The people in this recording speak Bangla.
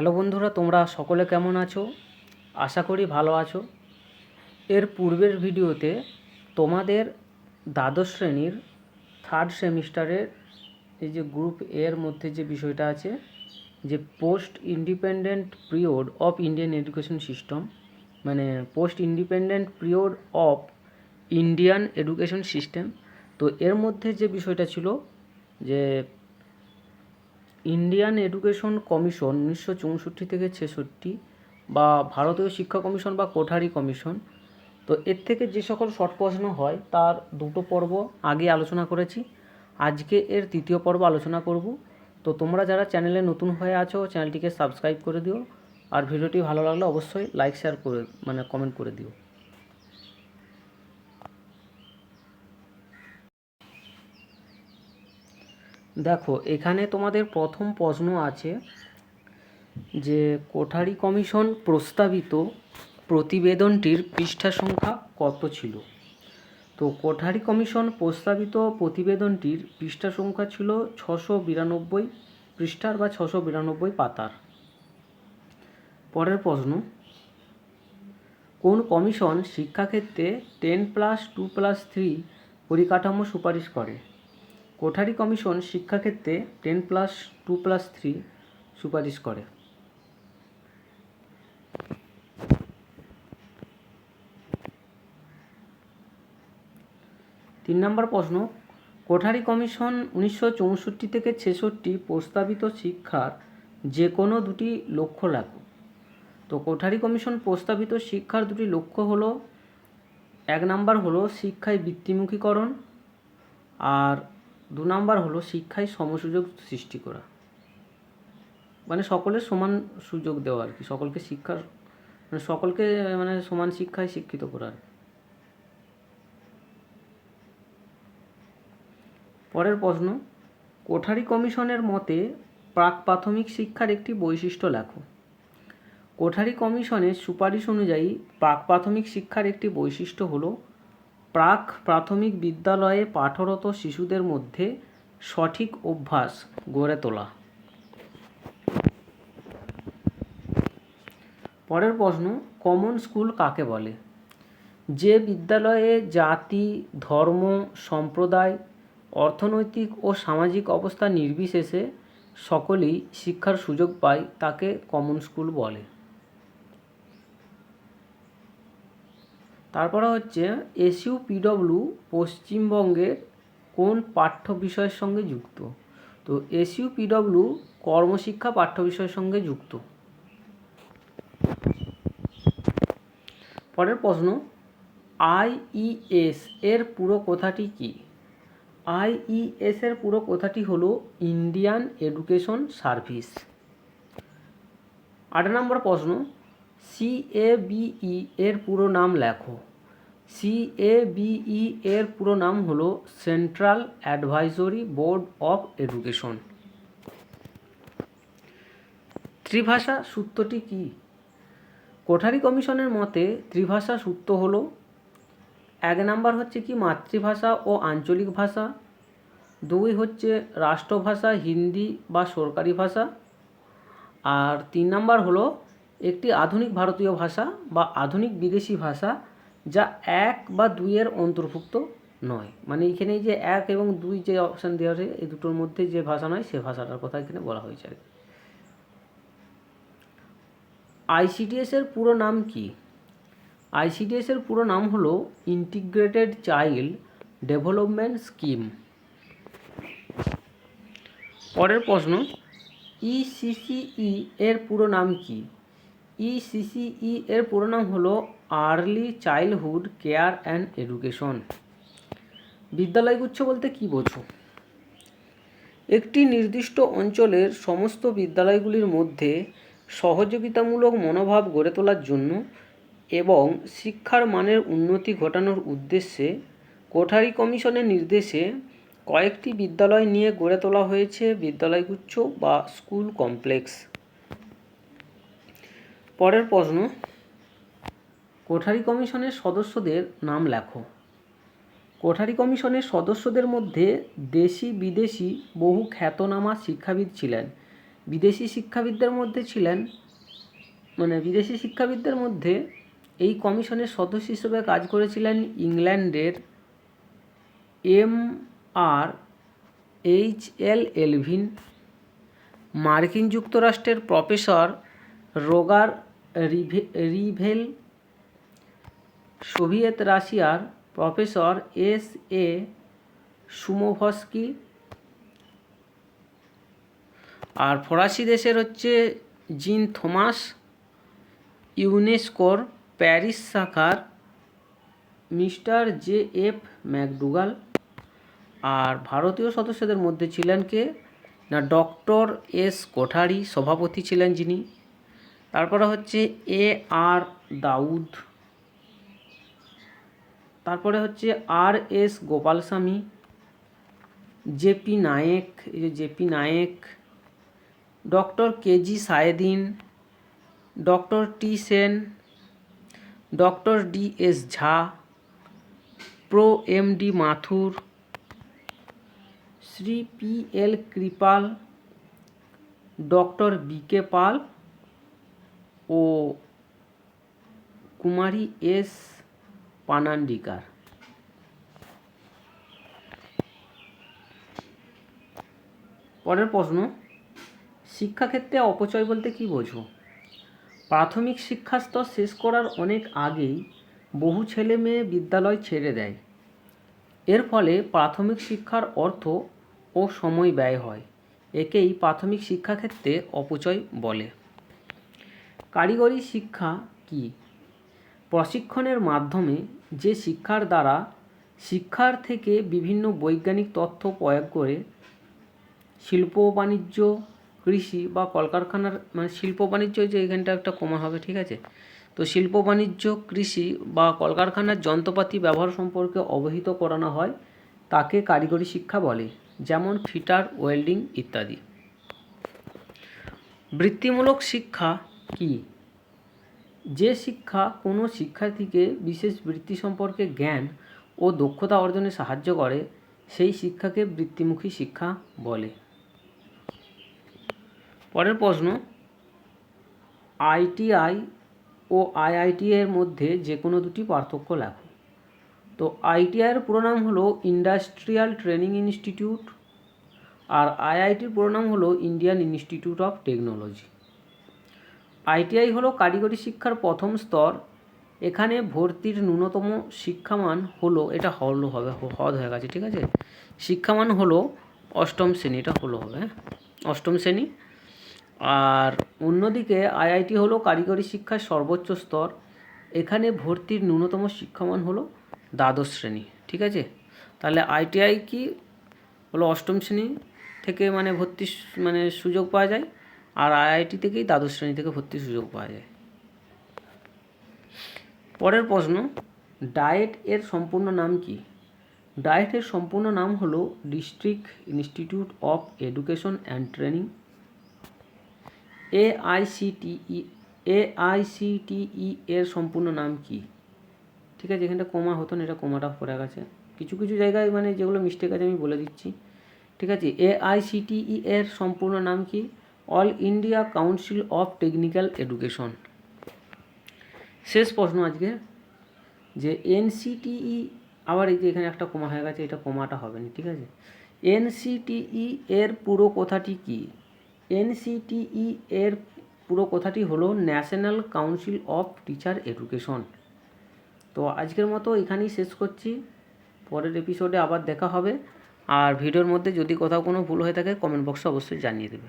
হ্যালো বন্ধুরা, তোমরা সকলে কেমন আছো? আশা করি ভালো আছো। এর পূর্বের ভিডিওতে তোমাদের দ্বাদশ শ্রেণির থার্ড সেমিস্টারের এই যে গ্রুপ এর মধ্যে যে বিষয়টা আছে, যে post independent period of Indian education system মানে post independent period of Indian education system তো এর মধ্যে যে বিষয়টা ছিল, যে ইন্ডিয়ান এডুকেশন কমিশন উনিশশো চৌষট্টি থেকে ছেষট্টি বা ভারতীয় শিক্ষা কমিশন বা কোঠারি কমিশন, তো এর থেকে যে সকল শর্ট প্রশ্ন হয় তার দুটো পর্ব আগে আলোচনা করেছি। আজকে এর তৃতীয় পর্ব আলোচনা করব। তো তোমরা যারা চ্যানেলে নতুন হয়ে আছো, চ্যানেলটিকে সাবস্ক্রাইব করে দিও। আর ভিডিওটি ভালো লাগলে অবশ্যই লাইক শেয়ার করে মানে কমেন্ট করে দিও। দেখো, এখানে তোমাদের প্রথম প্রশ্ন আছে যে, কোঠারি কমিশন প্রস্তাবিত প্রতিবেদনটির পৃষ্ঠা সংখ্যা কত ছিল? তো কোঠারি কমিশন প্রস্তাবিত প্রতিবেদনটির পৃষ্ঠা সংখ্যা ছিল ছশো বিরানব্বই পৃষ্ঠার বা ছশো বিরানব্বই পাতার। পরের প্রশ্ন, কোন কমিশন শিক্ষাক্ষেত্রে ten plus two plus three পরিকাঠামো সুপারিশ করে? কোঠারি কমিশন শিক্ষাক্ষেত্রে ten plus, two plus, three সুপারিশ করে। তিন নম্বর প্রশ্ন, কোঠারি কমিশন উনিশশো চৌষট্টি থেকে ছেষট্টি প্রস্তাবিত শিক্ষার যে কোনো দুটি লক্ষ্য লেখো তো কোঠারি কমিশন প্রস্তাবিত শিক্ষার দুটি লক্ষ্য হলো, এক নাম্বার হলো শিক্ষায় বৃত্তিমুখীকরণ, আর দু নাম্বার হলো শিক্ষায় সমসুযোগ সৃষ্টি করা মানে সকলের সমান সুযোগ দেওয়া আর কি, সকলকে শিক্ষার মানে সকলকে মানে সমান শিক্ষায় শিক্ষিত করা আর কি। পরের প্রশ্ন, কোঠারি কমিশনের মতে প্রাক প্রাথমিক শিক্ষার একটি বৈশিষ্ট্য লেখো কোঠারি কমিশনের সুপারিশ অনুযায়ী প্রাক প্রাথমিক শিক্ষার একটি বৈশিষ্ট্য হলো প্রাক প্রাথমিক বিদ্যালয়ে পাঠরত শিশুদের মধ্যে সঠিক অভ্যাস গড়ে তোলা। পরের প্রশ্ন কমন স্কুল কাকে বলে? যে বিদ্যালয়ে জাতি, ধর্ম, সম্প্রদায়, অর্থনৈতিক ও সামাজিক অবস্থা নির্বিশেষে সকলেই শিক্ষার সুযোগ পায় তাকে কমন স্কুল বলে। তারপরে হচ্ছে এসইউ পিডব্লিউ পশ্চিমবঙ্গের কোন পাঠ্য বিষয়ের সঙ্গে যুক্ত? তো এসইউ পিডব্লিউ কর্মশিক্ষা পাঠ্য বিষয়ের সঙ্গে যুক্ত। পরের প্রশ্ন আইইএস এর পুরো কথাটি কি? আইইএস এর পুরো কথাটি হলো ইন্ডিয়ান এডুকেশন সার্ভিস। আট নম্বর প্রশ্ন সিএবিই এর পুরো নাম লেখো। সিএবিই এর পুরো নাম হলো central advisory board of education ত্রিভাষা সূত্রটি কি? কোঠারি কমিশনের মতে ত্রিভাষা সূত্র হলো, এক নাম্বার হচ্ছে কি মাতৃভাষা ও আঞ্চলিক ভাষা, দুই হচ্ছে রাষ্ট্রভাষা হিন্দি বা সরকারি ভাষা, আর তিন নাম্বার হলো একটি আধুনিক ভারতীয় ভাষা বা আধুনিক বিদেশি ভাষা যা এক বা দুইয়ের অন্তর্ভুক্ত নয়। মানে এখানে যে এক এবং দুই যে অপশান দেওয়া আছে, এই দুটোর মধ্যে যে ভাষা নয়, সে ভাষাটার কথা এখানে বলা হয়েছে আর কি। আইসিডিএস এর পুরো নাম কি? আইসিডিএস এর পুরো নাম হলো ইন্টিগ্রেটেড চাইল্ড ডেভেলপমেন্ট স্কিম পরের প্রশ্ন ইসিসিই এর পুরো নাম কি? ইসিসিই এর পুরো নাম হলো early childhood care and education. বিদ্যালয়গুচ্ছ বলতে কি বোঝো? একটি নির্দিষ্ট অঞ্চলের সমস্ত বিদ্যালয়গুলির মধ্যে সহযোগিতামূলক মনোভাব গড়ে তোলার জন্য এবং শিক্ষার মানের উন্নতি ঘটানোর উদ্দেশ্যে কোঠারি কমিশনের নির্দেশে কয়েকটি বিদ্যালয় নিয়ে গড়ে তোলা হয়েছে বিদ্যালয়গুচ্ছ বা স্কুল কমপ্লেক্স। পরের প্রশ্ন, কোঠারি কমিশনের সদস্যদের নাম লেখো। কোঠারি কমিশনের সদস্যদের মধ্যে দেশি বিদেশি বহু খ্যাতনামা শিক্ষাবিদ ছিলেন। বিদেশি শিক্ষাবিদদের মধ্যে ছিলেন মানে বিদেশি শিক্ষাবিদদের মধ্যে এই কমিশনের সদস্য হিসেবে কাজ করেছিলেন ইংল্যান্ডের M R H L Elvin. মার্কিন যুক্তরাষ্ট্রের প্রফেসর রোগার রিভেল সোভিয়েত রাশিয়ার প্রফেসর এস এ সুমোভস্কি আর ফরাসি দেশের হচ্ছে জিন থমাস ইউনেস্কোর প্যারিস শাখার মিস্টার জে এফ ম্যাকডুগাল আর ভারতীয় সদস্যদের মধ্যে ছিলেন কে? না, ডক্টর এস কোঠারি, সভাপতি ছিলেন যিনি। তারপরে হচ্ছে এ আর দাউদ। তারপরে হচ্ছে R S Gopalaswami J P Naik, এই যে J P Naik, doctor K G Saiyidain, doctor T Sen, doctor D S Jha, pro M D Mathur, Shri P L Kirpal, doctor B K Pal ও কুমারী এস পানান্ডিকার। পরের প্রশ্ন, শিক্ষাক্ষেত্রে অপচয় বলতে কি বোঝো? প্রাথমিক শিক্ষাস্তর শেষ করার অনেক আগেই বহু ছেলে মেয়ে বিদ্যালয় ছেড়ে দেয়। এর ফলে প্রাথমিক শিক্ষার অর্থ ও সময় ব্যয় হয়। একেই প্রাথমিক শিক্ষাক্ষেত্রে অপচয় বলে। কারিগরি শিক্ষা কি? প্রশিক্ষণের মাধ্যমে যে শিক্ষার দ্বারা শিক্ষার থেকে বিভিন্ন বৈজ্ঞানিক তথ্য প্রয়োগ করে শিল্প বাণিজ্য, কৃষি বা কলকারখানার মানে শিল্প বাণিজ্য যে এখানটা একটা কমা হবে, ঠিক আছে? তো শিল্প, বাণিজ্য, কৃষি বা কলকারখানার যন্ত্রপাতি ব্যবহার সম্পর্কে অবহিত করানো হয়, তাকে কারিগরি শিক্ষা বলে, যেমন ফিটার, ওয়েল্ডিং ইত্যাদি। বৃত্তিমূলক শিক্ষা কি? যে শিক্ষা কোনো শিক্ষার্থীকে বিশেষ বৃত্তি সম্পর্কে জ্ঞান ও দক্ষতা অর্জনে সাহায্য করে, সেই শিক্ষাকে বৃত্তিমুখী শিক্ষা বলে। পরের প্রশ্ন, আইটিআই ও আইআইটি এর মধ্যে যে কোনো দুটি পার্থক্য লেখো। তো আইটিআইয়ের পুরো নাম হলো ইন্ডাস্ট্রিয়াল ট্রেনিং ইনস্টিটিউট আর আইআইটির পুরো নাম হলো Indian institute of technology. ITI হলো কারিগরি শিক্ষার প্রথম স্তর। এখানে ভর্তির ন্যূনতম শিক্ষামান হলো, এটা হলো হবে, হদ হয়ে গেছে, ঠিক আছে? শিক্ষামান হলো অষ্টম শ্রেণি, এটা হলো হবে হ্যাঁ? অষ্টম শ্রেণি। আর অন্যদিকে আইআইটি হলো কারিগরি শিক্ষার সর্বোচ্চ স্তর। এখানে ভর্তির ন্যূনতম শিক্ষামান হলো দ্বাদশ শ্রেণি, ঠিক আছে? তাহলে আইটিআই কি? হলো অষ্টম শ্রেণি থেকে মানে ভর্তির মানে সুযোগ পাওয়া যায়। আর আইআইটি থেকেই দ্বাদশ শ্রেণি থেকে ভর্তির সুযোগ পাওয়া যায়। পরের প্রশ্ন, ডায়েট এর সম্পূর্ণ নাম কি? ডায়েটের সম্পূর্ণ নাম হলো district institute of education and training. AICTE AICTE এর সম্পূর্ণ নাম কি? ঠিক আছে, এখানটা কমা হতো না, এটা কমাটা পড়ে গেছে। কিছু কিছু জায়গায় মানে যেগুলো মিস্টেক আছে আমি বলে দিচ্ছি। ঠিক আছে, এআইসিটিই এর সম্পূর্ণ নাম কি? All India council of technical education. শেষ প্রশ্ন আজকে, যে এনসিটিই, আবার এই যে এখানে একটা কমা হয়ে গেছে, এটা কমাটা হবে না, ঠিক আছে? এনসিটিই এর পুরো কথাটি কি? এনসিটিই এর পুরো কথাটি হলো national council of teacher education. তো আজকের মতো এখানেই শেষ করছি। পরের এপিসোডে আবার দেখা হবে। আর ভিডিওর মধ্যে যদি কোথাও কোনো ভুল হয়ে থাকে কমেন্ট বক্সে অবশ্যই জানিয়ে দেবে।